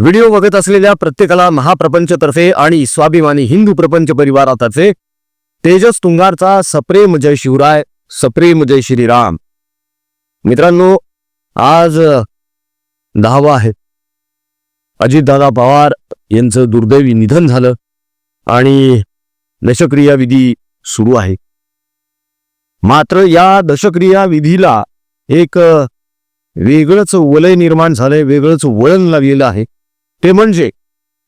Video बघत असलेल्या प्रत्येकाला महाप्रपंचतर्फे आणि स्वाभिमानी हिंदू प्रपंच परिवारातर्फे तेजस तुंगारचा सप्रेम जय शिवराय सप्रेम जय श्रीराम. मित्रांनो आज दहावा आहे. अजितदादा पवार यांचं दुर्दैवी निधन झालं आणि दशक्रियाविधी सुरू आहे. मात्र या दशक्रिया विधीला एक वेगळंच वलय निर्माण झालंय वेगळंच वळण लागलेलं आहे. ते म्हणजे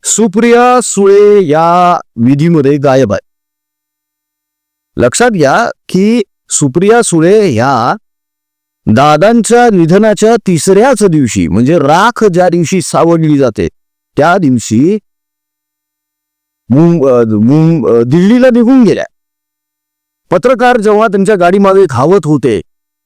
सुप्रिया सुळे या विधीमध्ये गायब आहे. लक्षात घ्या की सुप्रिया सुळे ह्या दादांच्या निधनाच्या तिसऱ्याच दिवशी म्हणजे राख ज्या दिवशी सावडली जाते त्या दिवशी दिल्लीला निघून गेल्या. पत्रकार जेव्हा त्यांच्या गाडीमागे धावत होते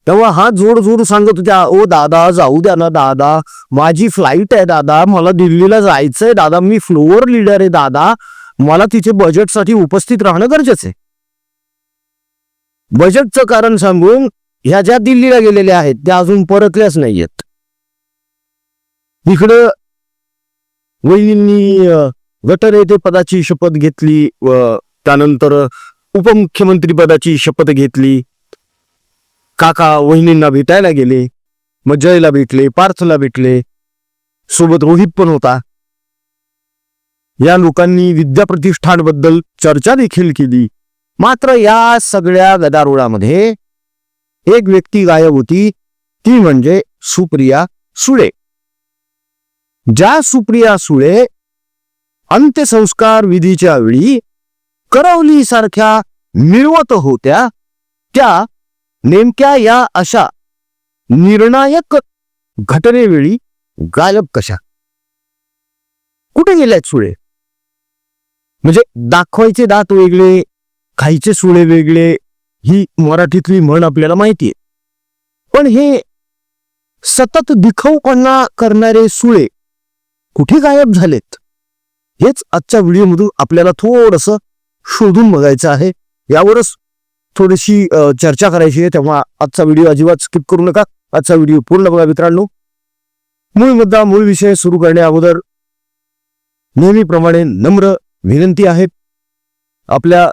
तेव्हा हा जोड जोड सांगत होत्या ओ दादा जाऊ द्या ना दादा माझी फ्लाईट आहे दादा मला दिल्लीला जायचंय दादा मी फ्लोअर लीडर आहे दादा मला तिचे बजेटसाठी उपस्थित राहणं गरजेचं आहे. बजेटचं कारण सांगून ह्या ज्या दिल्लीला गेलेल्या आहेत त्या अजून परतल्याच नाहीयेत. इकडं वहिनींनी गटर येथे पदाची शपथ घेतली व त्यानंतर उपमुख्यमंत्री पदाची शपथ घेतली. काका वहिनींना भेटायला गेले मग जयला भेटले पार्थला भेटले. सोबत रोहित पण होता. या लोकांनी विद्याप्रतिष्ठानबद्दल चर्चा देखील केली. मात्र या सगळ्या गदारोळामध्ये एक व्यक्ती गायब होती ती म्हणजे सुप्रिया सुळे. ज्या सुप्रिया सुळे अंत्यसंस्कार विधीच्या वेळी करवली सारख्या मिळवत होत्या त्या नेमक्या या अशा निर्णायक घटनेवेळी गायब कशा? कुठे गेल्यात सुळे? म्हणजे दाखवायचे दात वेगळे खायचे सुळे वेगळे ही मराठीतली म्हण आपल्याला माहितीये. पण हे सतत दिखाऊपणा करणारे सुळे कुठे गायब झालेत? हेच आजच्या व्हिडिओमधून आपल्याला थोडस शोधून बघायचं आहे. यावरच थोडीशी चर्चा करायची आहे. तेव्हा आजचा व्हिडिओ अजिबात स्किप करू नका. आजचा व्हिडिओ पूर्ण बघा मित्रांनो. मूळ मुद्दा मूळ विषय सुरू करण्या अगोदर नेहमीप्रमाणे नम्र विनंती आहे. आपल्या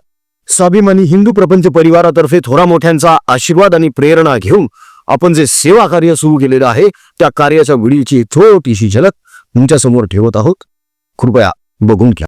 स्वाभिमानी हिंदू प्रपंच परिवारातर्फे थोरा मोठ्यांचा आशीर्वाद आणि प्रेरणा घेऊन आपण जे सेवा कार्य सुरू केलेलं आहे त्या कार्याच्या व्हिडिओची थोडीशी छोटीशी झलक तुमच्यासमोर ठेवत आहोत. कृपया बघून घ्या.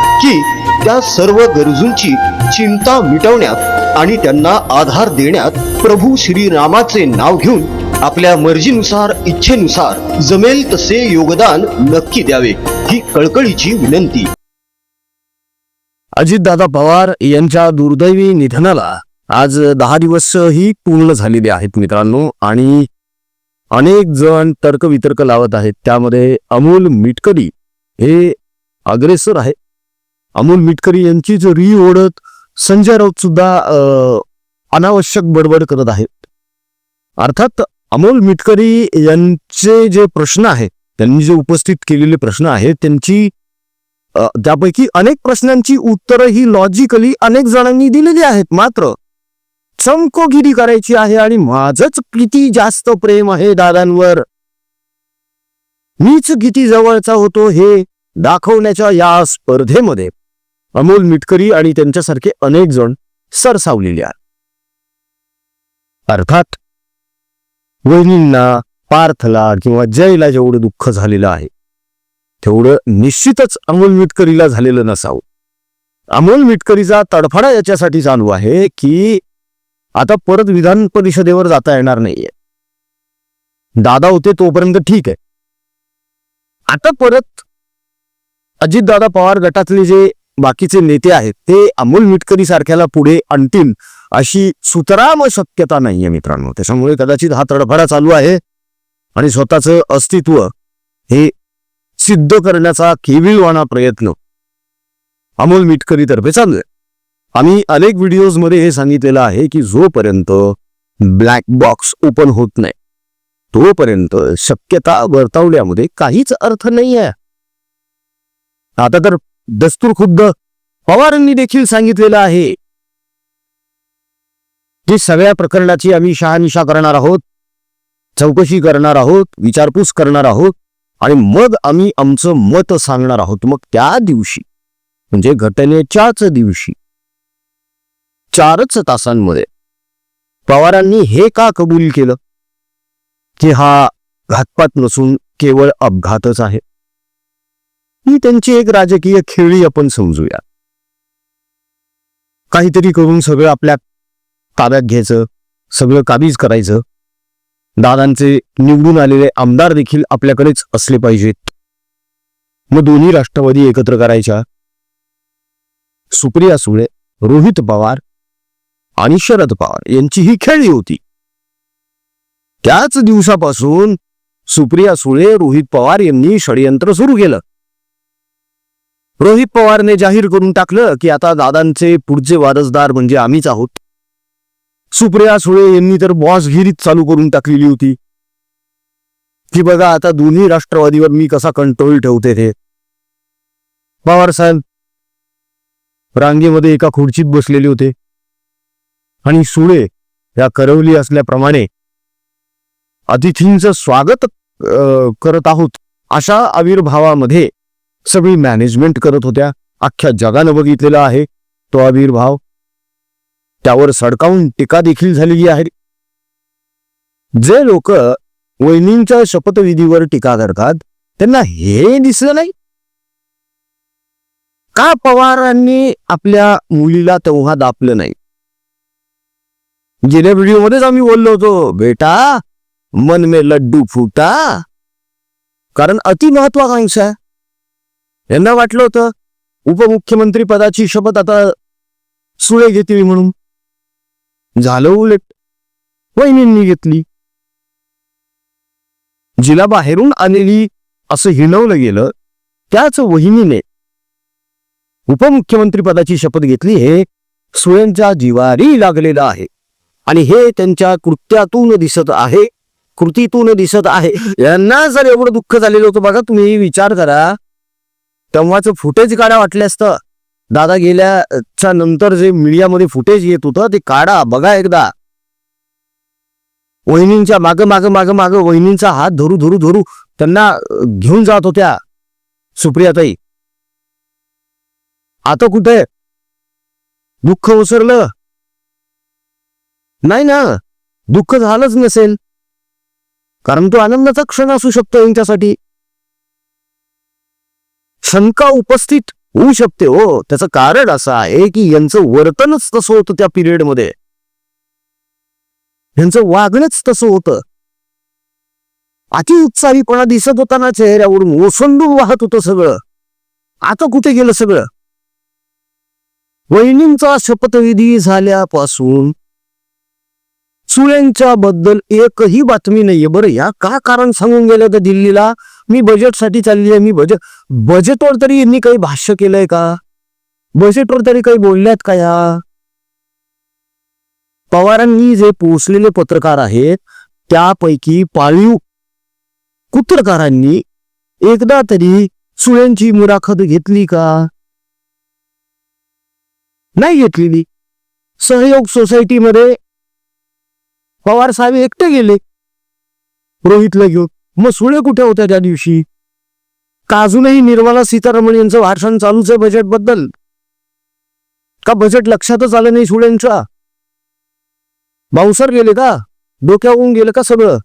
की त्या सर्व गरजूंची चिंता मिटवण्यात आणि त्यांना आधार देण्यात प्रभू श्रीरामाचे नाव घेऊन आपल्या मर्जीनुसार इच्छेनुसार जमेल तसे योगदान नक्की द्यावे ही कळकळीची विनंती. अजितदादा पवार यांच्या दुर्दैवी निधनाला आज दहा दिवस ही पूर्ण झालेले आहेत मित्रांनो आणि अनेक जण तर्कवितर्क लावत आहेत. त्यामध्ये अमोल मिटकरी हे अग्रेसर आहे अमोल मिटकरी यांचीच री ओढत संजय राऊत सुद्धा अनावश्यक बडबड करत आहेत. अर्थात अमोल मिटकरी यांचे जे प्रश्न आहेत त्यांनी जे उपस्थित केलेले प्रश्न आहेत त्यांची त्यापैकी अनेक प्रश्नांची उत्तरं ही लॉजिकली अनेक जणांनी दिलेली आहेत मात्र चमकोगिरी करायची आहे आणि माझच किती जास्त प्रेम आहे दादांवर. मीच किती जवळचा होतो हे दाखवण्याच्या या स्पर्धेमध्ये. अमोल मिटकरी आणि त्यांच्यासारखे अनेक जण सरसावलेले आहेत. अर्थात वहिनींना पार्थला किंवा जयला जेवढं दुःख झालेलं आहे तेवढं निश्चितच अमोल मिटकरीला झालेलं नसावं. अमोल मिटकरीचा तडफडा याच्यासाठी चालू आहे की आता परत विधान परिषदेवर जाता येणार नाहीये. दादा होते तोपर्यंत ठीक आहे. आता परत अजितदादा पवार गटातले जे बाकीचे नेते आहेत ते अमोल मिटकरी सारख्याला पुढे आणतील अशी सुतराम शक्यता नाहीये मित्रांनो. त्याच्यामुळे कदाचित हा तडफडा चालू आहे आणि स्वतःचं अस्तित्व हे सिद्ध करण्याचा केविळवाणा प्रयत्न अमोल मिटकरी तर्फे चालू आहे. आम्ही अनेक व्हिडिओजमध्ये हे सांगितलेलं आहे की जोपर्यंत ब्लॅक बॉक्स ओपन होत नाही तोपर्यंत शक्यता वर्तवण्यामध्ये काहीच अर्थ नाही आहे आता तर दस्तूर खुद्द पवारांनी देखील सांगितलेलं आहे. ते सगळ्या प्रकरणाची आम्ही शहानिशा करणार आहोत चौकशी करणार आहोत विचारपूस करणार आहोत आणि मग आम्ही आमचं मत सांगणार आहोत. मग त्या दिवशी म्हणजे घटनेच्याच दिवशी चारच तासांमध्ये पवारांनी हे का कबूल केलं? की हा घातपात नसून केवळ अपघातच आहे. ही त्यांची एक राजकीय खेळी आपण समजूया. काहीतरी करून सगळं आपल्या ताब्यात घ्यायचं सगळं काबीज करायचं. दादांचे निवडून आलेले आमदार देखील आपल्याकडेच असले पाहिजेत. मग दोन्ही राष्ट्रवादी एकत्र करायच्या. सुप्रिया सुळे रोहित पवार आणि शरद पवार यांची ही खेळी होती. त्याच दिवसापासून सुप्रिया सुळे रोहित पवार यांनी षडयंत्र सुरू केलं. रोहित पवारने जाहीर करून टाकलं की आता दादांचे पुढचे वारसदार म्हणजे आम्हीच आहोत. सुप्रिया सुळे यांनी तर बॉसगिरीच चालू करून टाकलेली होती. की बघा आता दोन्ही राष्ट्रवादीवर मी कसा कंट्रोल ठेवते ते पवार साहेब रांगेमध्ये एका खुर्चीत बसलेले होते. आणि सुळे या करवली असल्याप्रमाणे अतिथींचं स्वागत करत आहोत अशा आविर्भावामध्ये सगळी मॅनेजमेंट करत होत्या. अख्ख्या जगानं बघितलेला आहे. तो आविर्भाव त्यावर सडकावून टीका देखील झालेली आहे. जे लोक वहिनींच्या शपथविधीवर टीका करतात त्यांना हे दिसलं नाही. का पवारांनी आपल्या मुलीला तेव्हा दापलं नाही? गेल्या व्हिडिओमध्येच आम्ही बोललो होतो बेटा मन में लड्डू फुटा. कारण अति महत्वाकांक्षा आहे. यांना वाटलं होतं उपमुख्यमंत्री पदाची शपथ आता सुळे घेतील म्हणून. झालं उलट. वहिनींनी घेतली. जिला बाहेरून आलेली असं हिणवलं गेलं त्याच वहिनीने उपमुख्यमंत्री पदाची शपथ घेतली हे सुळेंच्या जिवारी लागलेलं आहे. आणि हे त्यांच्या कृत्यातून दिसत आहे कृतीतून दिसत आहे. यांना जर एवढं दुःख झालेलं होतं बघा तुम्ही विचार करा. तेव्हाच फुटेज काढा वाटलं असतं. दादा गेल्याच्यानंतर जे मीडियामध्ये फुटेज येत होतं ते काढा बघा एकदा. वहिनींच्या माग माग माग माग वहिनींचा हात धरू धरू धरू त्यांना घेऊन जात होत्या सुप्रियाताई. आता कुठे? दुःख ओसरलं? नाही ना दुःख झालंच नसेल. कारण तो आनंदाचा क्षण असू शकतो यांच्यासाठी. शंका उपस्थित होऊ शकते हो. त्याचं कारण असं आहे की यांचं वर्तनच तसं होतं त्या पिरियडमध्ये. यांचं वागणंच तसं होतं. अतिउत्साहीपणा दिसत होता ना चेहऱ्यावरून ओसंडून वाहत होतं सगळं. आता कुठे गेलं सगळं? वहिनींचा शपथविधी झाल्यापासून सुळेंच्या बद्दल एकही बातमी नाहीये. बरं या का कारण सांगून गेलं तर दिल्लीला? मी बजेटसाठी चालली आहे. मी बजेट बजेटवर तरी यांनी काही भाष्य केलंय का? बजेटवर तरी काही बोलल्यात का या? पवारांनी जे पोचलेले पत्रकार आहेत त्यापैकी पाळीव कुत्रकारांनी एकदा तरी सुळेंची मुलाखत घेतली का? नाही घेतलेली. सहयोग सोसायटीमध्ये पवार साहेब एकटे गेले. रोहितला घेऊन. मग सुळे कुठे होत्या त्या दिवशी? का अजूनही निर्मला सीतारमण यांचं भाषण चालूच आहे बजेटबद्दल? का बजेट लक्षातच आलं नाही सुळेंच्या? बाउन्सर गेले का? डोक्यावरून गेलं का सगळं?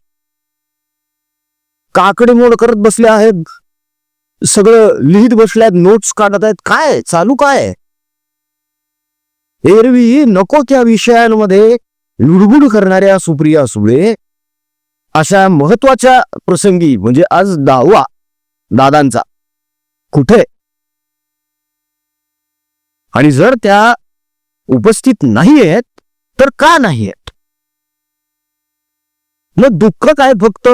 काकडे मोड करत बसले आहेत. सगळं लिहित बसले आहेत नोट्स काढत आहेत. काय? चालू काय? एरवी नको त्या विषयांमध्ये. लुडबुड करणाऱ्या सुप्रिया सुळे अशा महत्त्वाच्या प्रसंगी म्हणजे आज दावा दादांचा. कुठे? आणि जर त्या उपस्थित नाही आहेत तर का नाही आहेत मग दुःख काय फक्त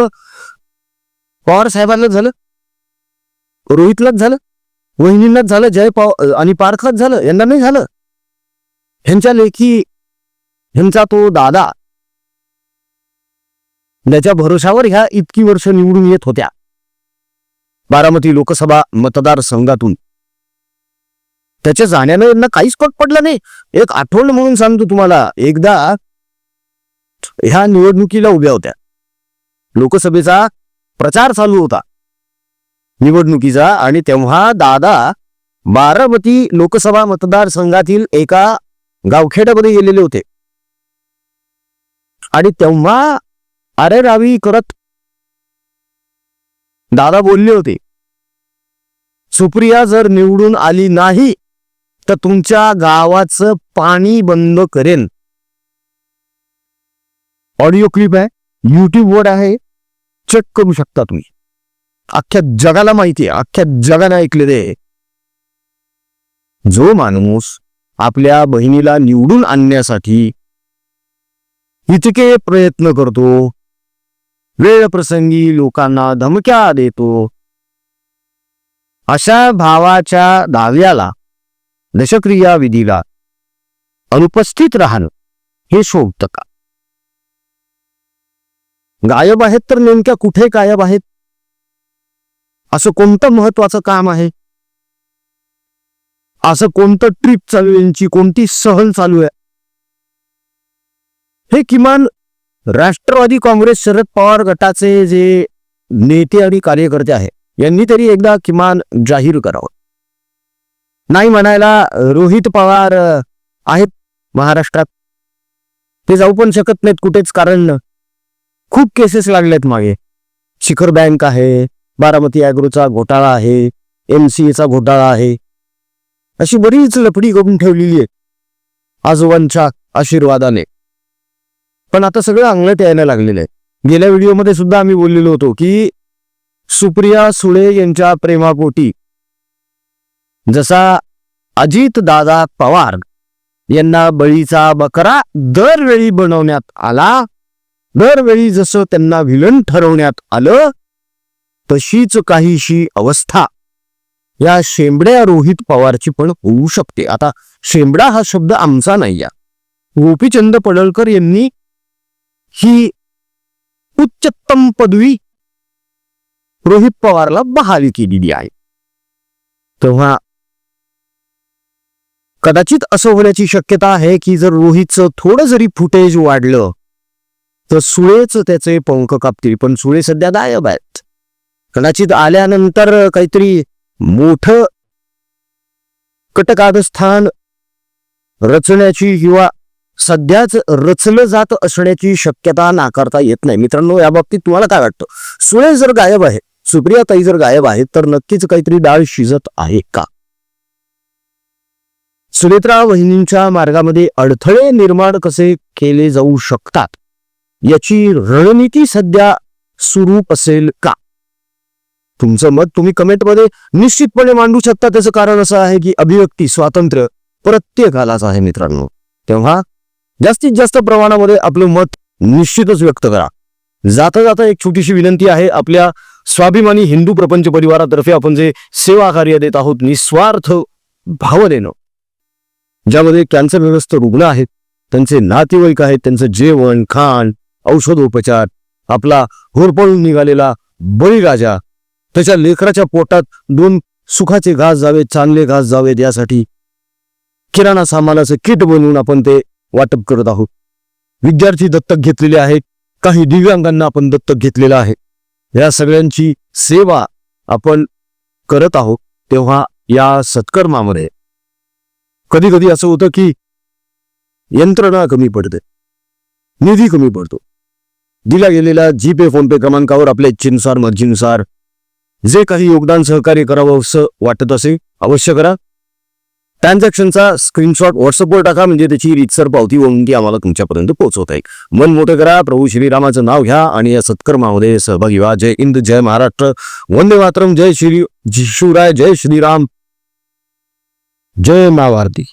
पवार साहेबांनाच झालं? रोहितलाच झालं? वहिनींनाच झालं? जय पाव आणि पार्थलाच झालं? यांना नाही झालं? ह्यांच्या लेखी ह्यांचा तो दादा. त्याच्या भरोशावर ह्या इतकी वर्ष निवडून येत होत्या. बारामती लोकसभा मतदारसंघातून. त्याच्या जाण्यानं यांना काहीच पट पडलं नाही. एक आठवण म्हणून सांगतो तुम्हाला. एकदा ह्या निवडणुकीला उभ्या होत्या. लोकसभेचा प्रचार चालू होता. निवडणुकीचा आणि तेव्हा दादा बारामती लोकसभा मतदारसंघातील एका गावखेड्यामध्ये गेलेले होते. आणि तेव्हा अरे रावी करत दादा बोलले होते सुप्रिया जर निवडून आली नाही तर तुमच्या गावाचं पाणी बंद करेन ऑडिओ क्लिप आहे युट्यूबवर आहे चेक करू शकता तुम्ही अख्ख्या जगाला माहिती आहे अख्ख्या जगाने ऐकलेले आहे. जो माणूस आपल्या बहिणीला निवडून आणण्यासाठी इतके प्रयत्न करतो. वेळ प्रसंगी लोकांना धमक्या देतो. अशा भावाच्या दाव्याला दशक्रिया विधीला अनुपस्थित राहणं हे शोभत का? गायब आहेत तर नेमक्या कुठे गायब आहेत? असं कोणतं महत्वाचं काम आहे? असं कोणतं ट्रिप चालू यांची कोणती सहल चालू आहे? हे किमान राष्ट्रवादी काँग्रेस शरद पवार गटाचे जे नेते आणि कार्यकर्ते आहे यांनी तरी एकदा किमान जाहीर करावं. नाही म्हणायला रोहित पवार आहेत महाराष्ट्रात. ते जाऊ पण शकत नाहीत कुठेच कारण खूप केसेस लागलेत मागे. शिखर बँक आहे बारामती अॅग्रोचा घोटाळा आहे एम सी एचा घोटाळा आहे. अशी बरीच लफडी करून ठेवलेली आहे आजोबांच्या आशीर्वादाने. पण आता सगळं अंगलट यायला लागलेलं आहे. गेल्या व्हिडिओमध्ये सुद्धा आम्ही बोललेलो होतो की सुप्रिया सुळे यांच्या प्रेमापोटी जसा अजित दादा पवार यांना बळीचा बकरा दरवेळी बनवण्यात आला दरवेळी जसं त्यांना विलन ठरवण्यात आलं तशीच काहीशी अवस्था या शेंबड्या रोहित पवारची पण होऊ शकते. आता शेंबडा हा शब्द आमचा नाही या गोपीचंद पडळकर यांनी ही उच्चतम पदवी रोहित पवारला बहाली केलेली आहे. तेव्हा कदाचित असं होण्याची शक्यता आहे की जर रोहितचं थोडं जरी फुटेज वाढलं तर सुळेच त्याचे पंख कापतील. पण सुळे सध्या गायब आहेत. कदाचित आल्यानंतर काहीतरी मोठं कटकादस्थान रचण्याची किंवा सध्याच रचलं जात असण्याची शक्यता नाकारता येत नाही. मित्रांनो या बाबतीत तुम्हाला काय वाटतं? सुळे जर गायब आहे सुप्रिया ताई जर गायब आहे तर नक्कीच काहीतरी डाळ शिजत आहे का? सुनेत्रा वहिनींच्या मार्गामध्ये अडथळे निर्माण कसे केले जाऊ शकतात? याची रणनीती सध्या सुरू असेल का? तुमचं मत तुम्ही कमेंटमध्ये निश्चितपणे मांडू शकता. त्याचं कारण असं आहे की अभिव्यक्ती स्वातंत्र्य प्रत्येकालाच आहे मित्रांनो. तेव्हा जास्तीत जास्त प्रमाणामध्ये आपलं मत निश्चितच व्यक्त करा. जाता जाता एक छोटीशी विनंती आहे आपल्या स्वाभिमानी हिंदू प्रपंच परिवारातर्फे आपण जे सेवा कार्य देत आहोत निस्वार्थ भावनेनं ज्यामध्ये कॅन्सरग्रस्त रुग्ण आहेत त्यांचे नातेवाईक आहेत त्यांचं जेवण खाण औषधोपचार आपला होरपळून निघालेला बळीराजा त्याच्या लेकराच्या पोटात दोन सुखाचे घास जावेत चांगले घास जावेत यासाठी किराणा सामानाचं किट बनवून आपण ते वाटप करत आहोत. विद्यार्थी दत्तक घेतलेले आहेत. काही दिव्यांगांना आपण दत्तक घेतलेलं आहे. या सगळ्यांची सेवा आपण करत आहोत. तेव्हा या सत्कर्मामध्ये कधी कधी असं होतं की यंत्रणा कमी पडते. निधी कमी पडतो. दिला गेलेल्या जीपे फोनपे क्रमांकावर आपल्या इच्छेनुसार मर्जीनुसार जे काही योगदान सहकार्य करावं असं वाटत असेल अवश्य करा. ट्रान्झॅक्शनचा स्क्रीनशॉट व्हॉट्सअपवर टाका म्हणजे त्याची रितसर पावती होऊन ती आम्हाला तुमच्यापर्यंत पोहोचवता येईल. मन मोठं करा प्रभू श्रीरामाचं नाव घ्या आणि या सत्कर्मामध्ये सहभागी व्हा. जय इंद जय महाराष्ट्र. वंदे मातरम. जय श्री शिवराय जय श्रीराम. जय मावारती